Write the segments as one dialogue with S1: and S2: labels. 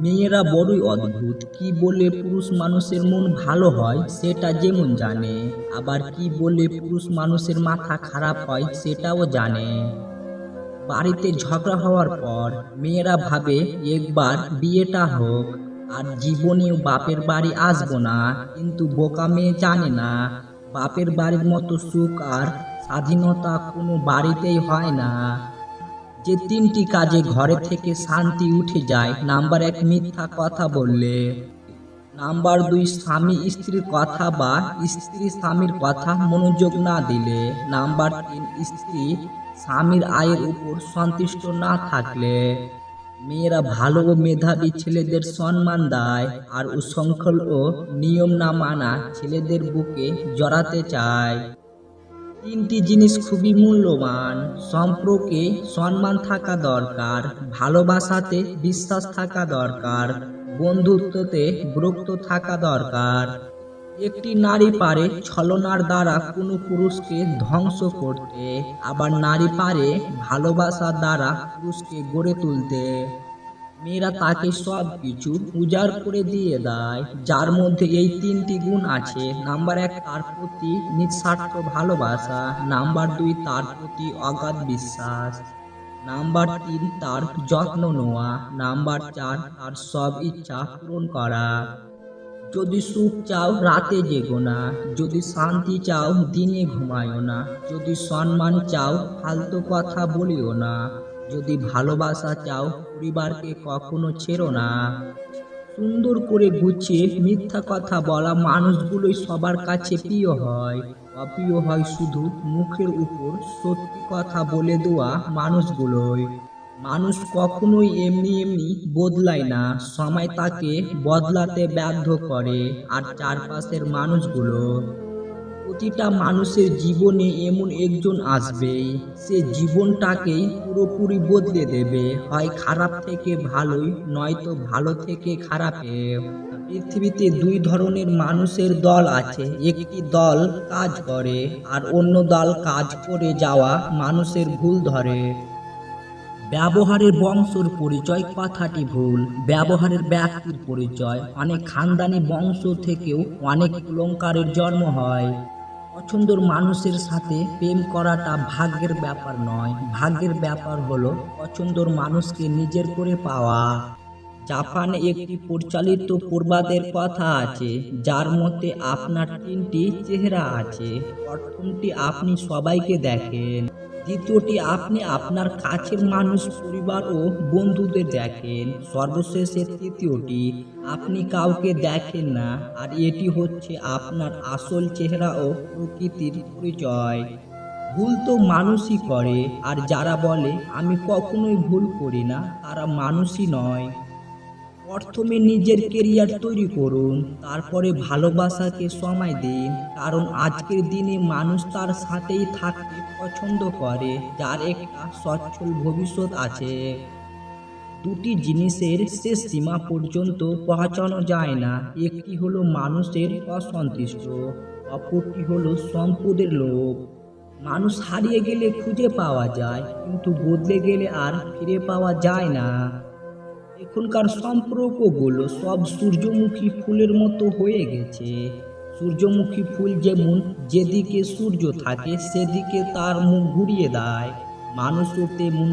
S1: মেয়েরা বড়ই অদ্ভুত। কি বলে পুরুষ মানুষের মন ভালো হয়, সেটা যেমন জানে। আবার কি বলে পুরুষ মানুষের মাথা খারাপ হয়, সেটাও জানে। বাড়িতে ঝগড়া হওয়ার পর মেয়েরা ভাবে, একবার বিয়েটা হোক, আর জীবনেও বাপের বাড়ি আসব না। কিন্তু বোকা মেয়ে জানে না, বাপের বাড়ির মতো সুখ আর স্বাধীনতা কোনো বাড়িতেই হয় না। যে তিনটি কাজে ঘরে থেকে শান্তি উঠে যায়, নাম্বার এক মিথ্যা কথা বললে। নাম্বার দুই, স্বামী স্ত্রীর কথা বা স্ত্রী স্বামীর কথা মনোযোগ না দিলে। নাম্বার তিন, স্ত্রী স্বামীর আয়ের উপর সন্তুষ্ট না থাকলে। মেয়েরা ভালো ও মেধাবী ছেলেদের সম্মান দেয় আর উশৃঙ্খল ও নিয়ম না মানা ছেলেদের বুকে জড়াতে চায়। তিনটি জিনিস খুবই মূল্যবান। সম্পর্কে সম্মান থাকা দরকার, ভালোবাসাতে বিশ্বাস থাকা দরকার, বন্ধুত্বতে গুরুত্ব থাকা দরকার। একটি নারী পারে ছলনার দ্বারা কোনো পুরুষকে ধ্বংস করতে, আবার নারী পারে ভালোবাসার দ্বারা পুরুষকে গড়ে তুলতে। মেয়েরা তাকে সব কিছু উজাড় করে দিয়ে দেয়, যার মধ্যে এই তিনটি গুণ আছে। নাম্বার এক, তার প্রতি নিঃস্বার্থ ভালোবাসা। নাম্বার দুই, তার প্রতি অগাধ বিশ্বাস। নাম্বার তিন, তার যত্ন নেওয়া। নাম্বার চার, তার সব ইচ্ছা পূরণ করা। যদি সুখ চাও, রাতে জেগো না। যদি শান্তি চাও, দিনে ঘুমায়ও না। যদি সম্মান চাও, ফালতু কথা বলিও না। যদি ভালোবাসা চাও পরিবারকে কখনো ছেড়ো না। সুন্দর করে গুছিয়ে মিথ্যা কথা বলা মানুষগুলোই সবার কাছে প্রিয় হয়। অপ্রিয় হয় শুধু মুখের উপর সত্যি কথা বলে দেওয়া মানুষগুলোই। মানুষ কখনোই এমনি এমনি বদলায় না, সময় তাকে বদলাতে বাধ্য করে, আর চারপাশের মানুষগুলো। প্রতিটা মানুষের জীবনে এমন একজন আসবেই সে জীবনটাকেই পুরোপুরি বদলে দেবে। হয় খারাপ থেকে ভালোই, নয়তো ভালো থেকে খারাপে। পৃথিবীতে দুই ধরনের মানুষের দল আছে। একটি দল কাজ করে আর অন্য দল কাজ করে যাওয়া মানুষের ভুল ধরে। ব্যবহারের বংশর পরিচয় কথাটি ভুল। ব্যবহারের ব্যক্তির পরিচয়। অনেক খানদানি বংশ থেকেও অনেক অলঙ্কারের জন্ম হয়। পছন্দর মানুষের সাথে প্রেম করাটা ভাগ্যের ব্যাপার নয়। ভাগ্যের ব্যাপার হলো পছন্দর মানুষকে নিজের করে পাওয়া। জাপানে একটি পরিচালিত পূর্বাদের কথা আছে, যার মধ্যে আপনার তিনটি চেহারা আছে। প্রথমটি আপনি সবাইকে দেখেন। দ্বিতীয়টি, আপনি আপনার কাছের মানুষ, পরিবার ও বন্ধুদের দেখেন। সর্বশেষে তৃতীয়টি, আপনি কাউকে দেখেন না, আর এটি হচ্ছে আপনার আসল চেহারা ও প্রকৃতির পরিচয়। ভুল তো মানুষই করে, আর যারা বলে, আমি কখনোই ভুল করি না, তারা মানুষই নয়। প্রথমে নিজের কেরিয়ার তৈরি করুন, তারপরে ভালোবাসাকে সময় দিন, কারণ আজকের দিনে মানুষ তার সাথেই থাকতে পছন্দ করে, যার একটা সচ্ছল ভবিষ্যৎ আছে। দুটি জিনিসের শেষ সীমা পর্যন্ত পৌঁছানো যায় না, একটি হলো মানুষের অসন্তুষ্ট, অপরটি হলো সম্পদের লোভ। মানুষ হারিয়ে গেলে খুঁজে পাওয়া যায়, কিন্তু বদলে গেলে আর ফিরে পাওয়া যায় না। এখনকার সম্পর্কগুলো সব সূর্যমুখী ফুলের মতো হয়ে গেছে। সূর্যমুখী ফুল যেমন যেদিকে সূর্য থাকে, সেদিকে তার মুখ ঘুরিয়ে দেয়। মানুষও তেমন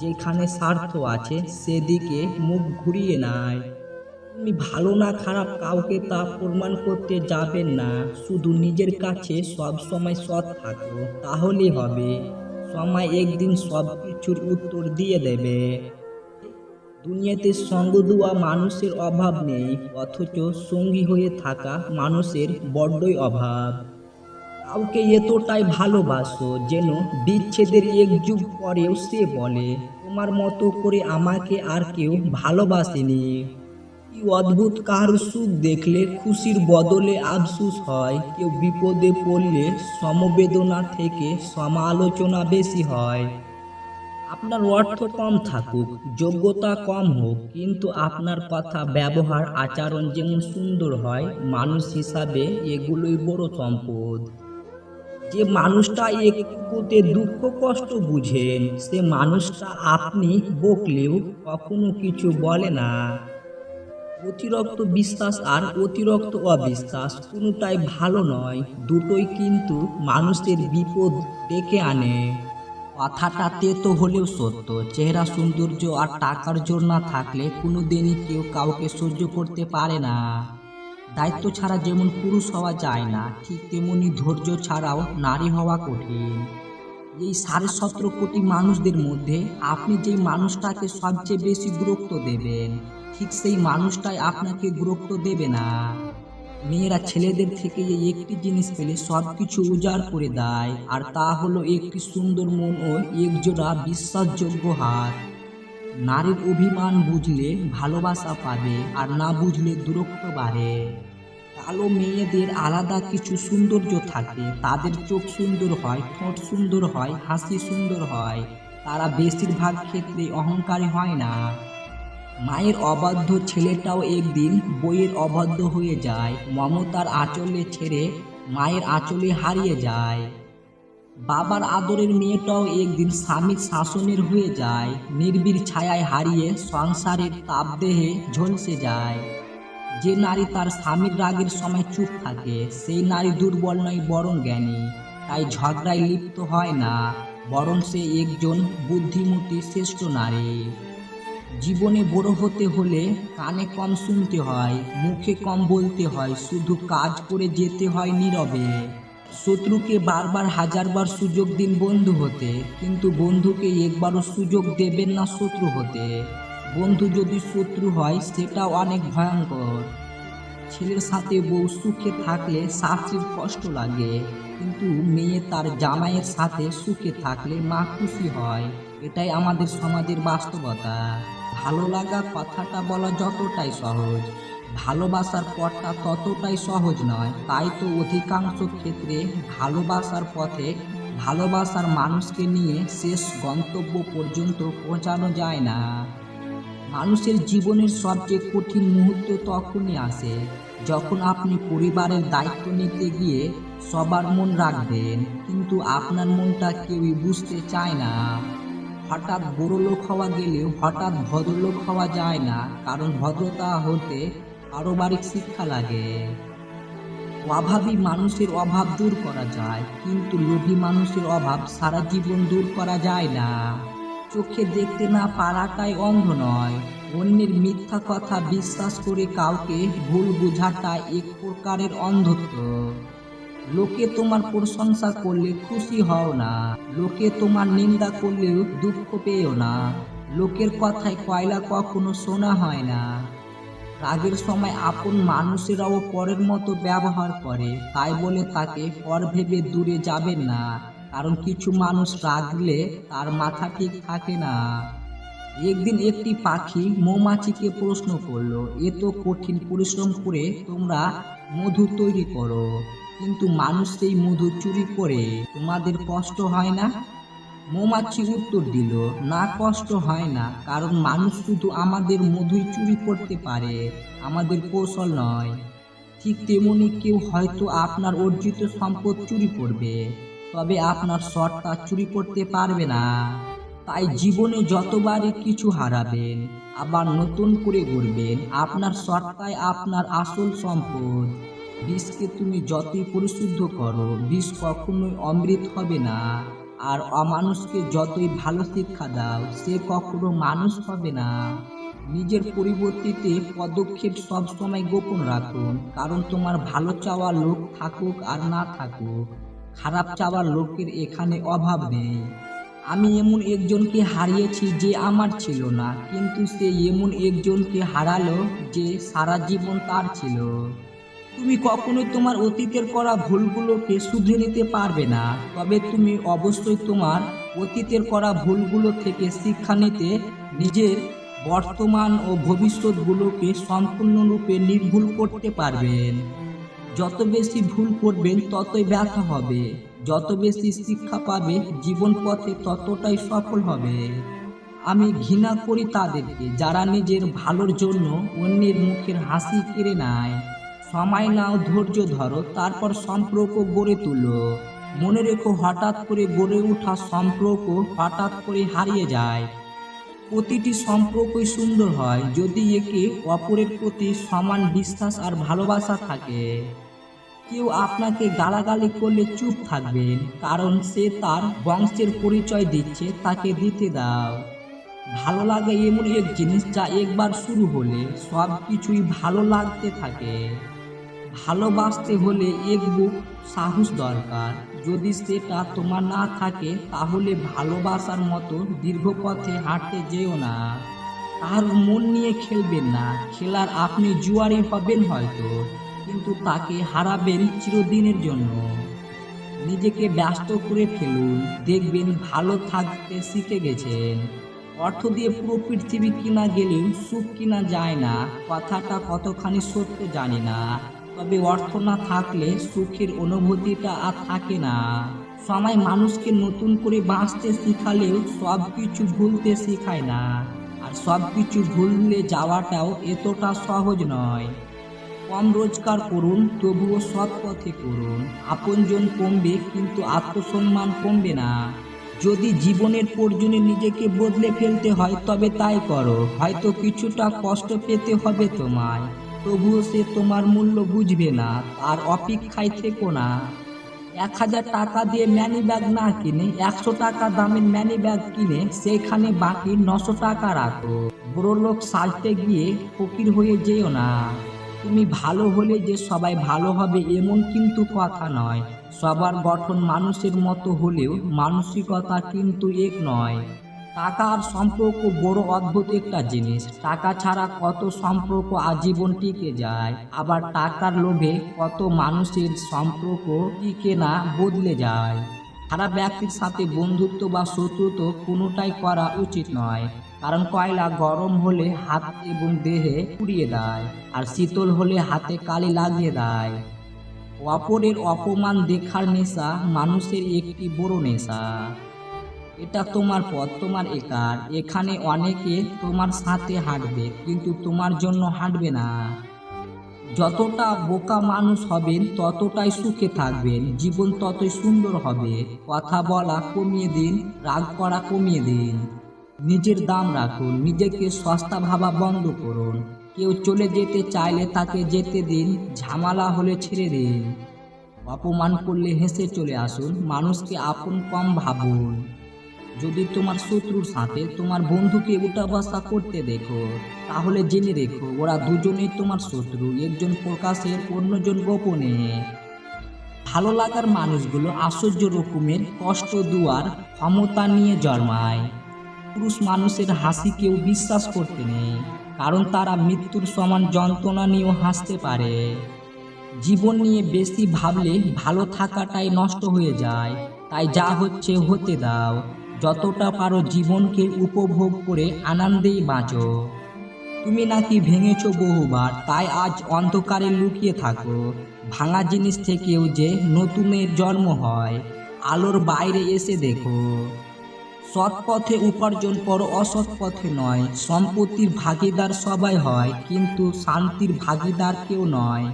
S1: যেখানে স্বার্থ আছে, সেদিকে মুখ ঘুরিয়ে নেয়। তুমি ভালো না খারাপ কাউকে তা প্রমাণ করতে যাবেন না। শুধু নিজের কাছে সব সময় সৎ থাকো, তাহলেই হবে। সময় একদিন সব কিছুর উত্তর দিয়ে দেবে। দুনিয়াতে সঙ্গ দেওয়া মানুষের অভাব নেই, অথচ সঙ্গী হয়ে থাকা মানুষের বড্ডই অভাব। কাউকে এতটাই ভালোবাসো যেন বিচ্ছেদের এক যুগ পরেও সে বলে, তোমার মতো করে আমাকে আর কেউ ভালোবাসেনি। কি অদ্ভুত, কার সুখ দেখলে খুশির বদলে আফসুস হয়, কেউ বিপদে পড়লে সমবেদনা থেকে সমালোচনা বেশি হয়। আপনার অর্থ কম থাকুক, যোগ্যতা কম হোক, কিন্তু আপনার কথা, ব্যবহার, আচরণ যেমন সুন্দর হয়, মানুষ হিসাবে এগুলোই বড় সম্পদ। যে মানুষটা একটুতে দুঃখ, কষ্ট বুঝেন সে মানুষটা আপনি বকলেও কখনো কিছু বলে না। অতিরিক্ত বিশ্বাস আর অতিরিক্ত অবিশ্বাস কোনোটাই ভালো নয়, দুটোই কিন্তু মানুষের বিপদ ডেকে আনে। কথাটা তেতো হলেও সত্য। চেহারা, সৌন্দর্য আর টাকার জোর না থাকলে কোনো দিনই কেউ কাউকে সহ্য করতে পারে না। দায়িত্ব ছাড়া যেমন পুরুষ হওয়া যায় না, ঠিক তেমনি ধৈর্য ছাড়াও নারী হওয়া কঠিন। এই সাড়ে সতেরো কোটি মানুষদের মধ্যে আপনি যেই মানুষটাকে সবচেয়ে বেশি গুরুত্ব দেবেন, ঠিক সেই মানুষটাই আপনাকে গুরুত্ব দেবে না। মেয়েরা ছেলেদের থেকে এই একটি জিনিস পেলে সব কিছু উজাড় করে দেয়, আর তা হলো একটি সুন্দর মন ও একজোড়া বিশ্বাসযোগ্য হাত। নারীর অভিমান বুঝলে ভালোবাসা পাবে, আর না বুঝলে দূরত্ব বাড়ে। কালো মেয়েদের আলাদা কিছু সৌন্দর্য থাকে, তাদের চোখ সুন্দর হয়, ঠোঁট সুন্দর হয়, হাসি সুন্দর হয়। তারা বেশিরভাগ ক্ষেত্রে অহংকারী হয় না। মায়ের অবাধ্য ছেলেটাও একদিন বইয়ের অবাধ্য হয়ে যায়। মমতার আঁচলে ছেড়ে মায়ের আঁচলে হারিয়ে যায়। বাবার আদরের মেয়েটাও একদিন স্বামীর শাসনের হয়ে যায়। নির্বীর ছায়ায় হারিয়ে সংসারের তাপদেহে ঝলসে যায়। যে নারী তার স্বামীর রাগের সময় চুপ থাকে, সেই নারী দুর্বল নয় বরং জ্ঞানী। তাই ঝগড়ায় লিপ্ত হয় না, বরং সে একজন বুদ্ধিমতী শ্রেষ্ঠ নারী। জীবনে বড় হতে হলে কানে কম শুনতে হয়, মুখে কম বলতে হয়, শুধু কাজ করে যেতে হয় নীরবে। শত্রুকে বারবার হাজারবার সুযোগ দিন বন্ধু হতে, কিন্তু বন্ধুকে একবারও সুযোগ দেবেন না শত্রু হতে। বন্ধু যদি শত্রু হয়, সেটাও অনেক ভয়ঙ্কর। ছেলের সাথে বউ সুখে থাকলে শাশুড়ির কষ্ট লাগে, কিন্তু মেয়ে তার জামাইয়ের সাথে সুখে থাকলে মা খুশি হয়। এটাই আমাদের সমাজের বাস্তবতা। ভালো লাগা কথাটা বলা যতটাই সহজ, ভালোবাসার পথটা ততটাই সহজ নয়, তাই তো অধিকাংশ ক্ষেত্রে ভালোবাসার পথে ভালোবাসার মানুষকে নিয়ে শেষ গন্তব্য পর্যন্ত পৌঁছানো যায় না। মানুষের জীবনের সবচেয়ে কঠিন মুহূর্ত তখনই আসে যখন আপনি পরিবারের দায়িত্ব নিতে গিয়ে সবার মন রাখবেন, কিন্তু আপনার মনটা কেউই বুঝতে চায় না। হঠাৎ লোক হওয়া গেলেও হঠাৎ ভদ্রলোক হওয়া যায় না, কারণ ভদ্রতা হতে পারিবারিক শিক্ষা লাগে। অভাবী মানুষের অভাব দূর করা যায়, কিন্তু লোভী মানুষের অভাব সারা জীবন দূর করা যায় না। চোখে দেখতে না পারাটাই অন্ধ নয়, অন্যের মিথ্যা কথা বিশ্বাস করে কাউকে ভুল বোঝাটা এক প্রকারের অন্ধত্ব। লোকে তোমার প্রশংসা করলে খুশি হও না। লোকে তোমার নিন্দা করলেও দুঃখ পেও না। লোকের কথায় কয়লা কখনো শোনা হয় না। রাগের সময় আপন মানুষেরাও পরের মতো ব্যবহার করে। তাই বলে তাকে পর ভেবে দূরে যাবেন না। কারণ কিছু মানুষ রাগলে তার মাথা ঠিক থাকে না। একদিন একটি পাখি মৌমাছিকে প্রশ্ন করল, এ তো কঠিন পরিশ্রম করে তোমরা মধু তৈরি করো। কিন্তু মানুষ সেই মধু চুরি করে তোমাদের কষ্ট হয় না? মৌমাছি উত্তর দিল, না, কষ্ট হয় না, কারণ মানুষ শুধু আমাদের মধুই চুরি করতে পারে, আমাদের কৌশল নয়। ঠিক তেমনি কেউ হয়তো আপনার অর্জিত সম্পদ চুরি করবে, তবে আপনার শটটা চুরি করতে পারবে না। তাই জীবনে যতবারই কিছু হারাবেন, আবার নতুন করে গড়বেন, আপনার শটটাই আপনার আসল সম্পদ। বিষকে তুমি যতই পরিশুদ্ধ করো, বিষ কখনোই অমৃত হবে না। আর অমানুষকে যতই ভালো শিক্ষা দাও, সে কখনো মানুষ হবে না। নিজের পরিবর্তিতে পদক্ষেপ সবসময় গোপন রাখুন কারণ তোমার ভালো চাওয়া লোক থাকুক আর না থাকুক। খারাপ চাওয়ার লোকের এখানে অভাব নেই। আমি এমন একজনকে হারিয়েছি যে আমার ছিল না, কিন্তু সে এমন একজনকে হারালো যে সারা জীবন তার ছিল। তুমি কখনোই তোমার অতীতের করা ভুলগুলোকে শুধরে নিতে পারবে না। তবে তুমি অবশ্যই তোমার অতীতের করা ভুলগুলো থেকে শিক্ষা নিতে, নিজের বর্তমান ও ভবিষ্যৎগুলোকে সম্পূর্ণরূপে নির্ভুল করতে পারবেন যত বেশি ভুল করবেন, ততই ব্যথা হবে। যত বেশি শিক্ষা পাবে, জীবন পথে ততটাই সফল হবে। আমি ঘৃণা করি তাদেরকে, যারা নিজের ভালোর জন্য অন্যের মুখের হাসি কেড়ে নেয়। সময় নাও, ধৈর্য ধরো, তারপর সম্পর্ক গড়ে তুলো। মনে রেখো, হঠাৎ করে গড়ে ওঠা সম্পর্ক হঠাৎ করে হারিয়ে যায়। প্রতিটি সম্পর্কই সুন্দর হয় যদি একে অপরের প্রতি সমান বিশ্বাস আর ভালোবাসা থাকে। কেউ আপনাকে গালাগালি করলে চুপ থাকবেন, কারণ সে তার বংশের পরিচয় দিচ্ছে, তাকে দিতে দাও। ভালো লাগে এমন এক জিনিস যা একবার শুরু হলে সব কিছুই ভালো লাগতে থাকে। ভালোবাসতে হলে এক বুক সাহস দরকার। যদি সেটা তোমার না থাকে, তাহলে ভালোবাসার মতো দীর্ঘ পথে হাঁটতে যেও না। তার মন নিয়ে খেলবেন না। খেলার আপনি জুয়ারি হবেন হয়তো, কিন্তু তাকে হারাবেন চিরদিনের জন্য। নিজেকে ব্যস্ত করে ফেলুন। দেখবেন ভালো থাকতে শিখে গেছেন। অর্থ দিয়ে পুরো পৃথিবী কিনা গেলেও সুখ কিনা যায় না। কথাটা কতখানি সত্য জানি না। তবে অর্থ না থাকলে সুখের অনুভূতিটা আর থাকে না। সময় মানুষকে নতুন করে বাঁচতে শিখালেও সব কিছু ভুলতে শেখায় না। আর সব কিছু ভুললে যাওয়াটাও এতটা সহজ নয়। কম রোজগার করুন, তবুও সৎ পথে করুন। আপনজন কমবে কিন্তু আত্মসম্মান কমবে না। যদি জীবনের প্রয়োজনে নিজেকে বদলে ফেলতে হয়, তবে তাই করো। হয়তো কিছুটা কষ্ট পেতে হবে তোমায়। তবুও সে তোমার মূল্য বুঝবে না আর অপেক্ষায় থেকো না। এক হাজার টাকা দিয়ে ম্যানি ব্যাগ না কিনে, একশো টাকা দামের ম্যানি ব্যাগ কিনে সেখানে বাকি নশো টাকা রাখো। বড় লোক সাজতে গিয়ে ফকির হয়ে যেও না। তুমি ভালো হলে যে সবাই ভালো হবে এমন কিন্তু কথা নয়। সবার গঠন মানুষের মতো হলেও মানসিকতা কিন্তু এক নয়। টাকা আর সম্পর্ক বড় অদ্ভুত একটা জিনিস। টাকা ছাড়া কত সম্পর্ক আজীবন টিকে যায়, আবার টাকার লোভে কত মানুষের সম্পর্ক টিকে না, বদলে যায়। খারাপ ব্যক্তির সাথে বন্ধুত্ব বা শত্রুত্ব কোনোটাই করা উচিত নয়, কারণ কয়লা গরম হলে হাত এবং দেহে পুড়িয়ে দেয়, আর শীতল হলে হাতে কালি লাগিয়ে দেয়। অপরের অপমান দেখার নেশা মানুষের একটি বড় নেশা। এটা তোমার পথ, তোমার একার। এখানে অনেকে তোমার সাথে হাঁটবে, কিন্তু তোমার জন্য হাঁটবে না। যতটা বোকা মানুষ হবেন, ততটাই সুখে থাকবেন। জীবন ততই সুন্দর হবে। কথা বলা কমিয়ে দিন, রাগ করা কমিয়ে দিন। নিজের দাম রাখুন, নিজেকে সস্তা ভাবা বন্ধ করুন। কেউ চলে যেতে চাইলে তাকে যেতে দিন, ঝামেলা হলে ছেড়ে দিন। অপমান করলে হেসে চলে আসুন, মানুষকে আপন কম ভাবুন। যদি তোমার শত্রুর সাথে তোমার বন্ধুকে উঠা বসা করতে দেখো, তাহলে জেনে রেখো, ওরা দুজনেই তোমার শত্রু, একজন প্রকাশের, অন্যজন গোপনে। ভালো লাগার মানুষগুলো আশ্চর্য রকমের কষ্ট দুয়ার ক্ষমতা নিয়ে জন্মায়। পুরুষ মানুষের হাসি কেউ বিশ্বাস করতে নেই, কারণ তারা মৃত্যুর সমান যন্ত্রণা নিয়েও হাসতে পারে। জীবন নিয়ে বেশি ভাবলে ভালো থাকাটাই নষ্ট হয়ে যায়, তাই যা হচ্ছে হতে দাও। যতটা পারো জীবনকে উপভোগ করে আনন্দেই বাঁচো। তুমি নাকি ভেঙেছো বহুবার, তাই আজ অন্ধকারে লুকিয়ে থাকো। ভাঙা জিনিস থেকেও যে নতুনের জন্ম হয়, আলোর বাইরে এসে দেখো। সৎ পথে উপার্জন করো, অসৎ পথে নয়। সম্পত্তির ভাগিদার সবাই হয়, কিন্তু শান্তির ভাগিদার কেউ নয়।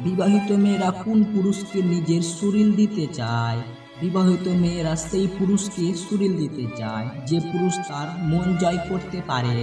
S1: বিবাহিত মেয়েরা কোন পুরুষকে নিজের শরীর দিতে চায়? বিবাহিত মেয়েরা সেই পুরুষকে সুরিল দিতে চায় যে পুরুষ তার মন জয় করতে পারে।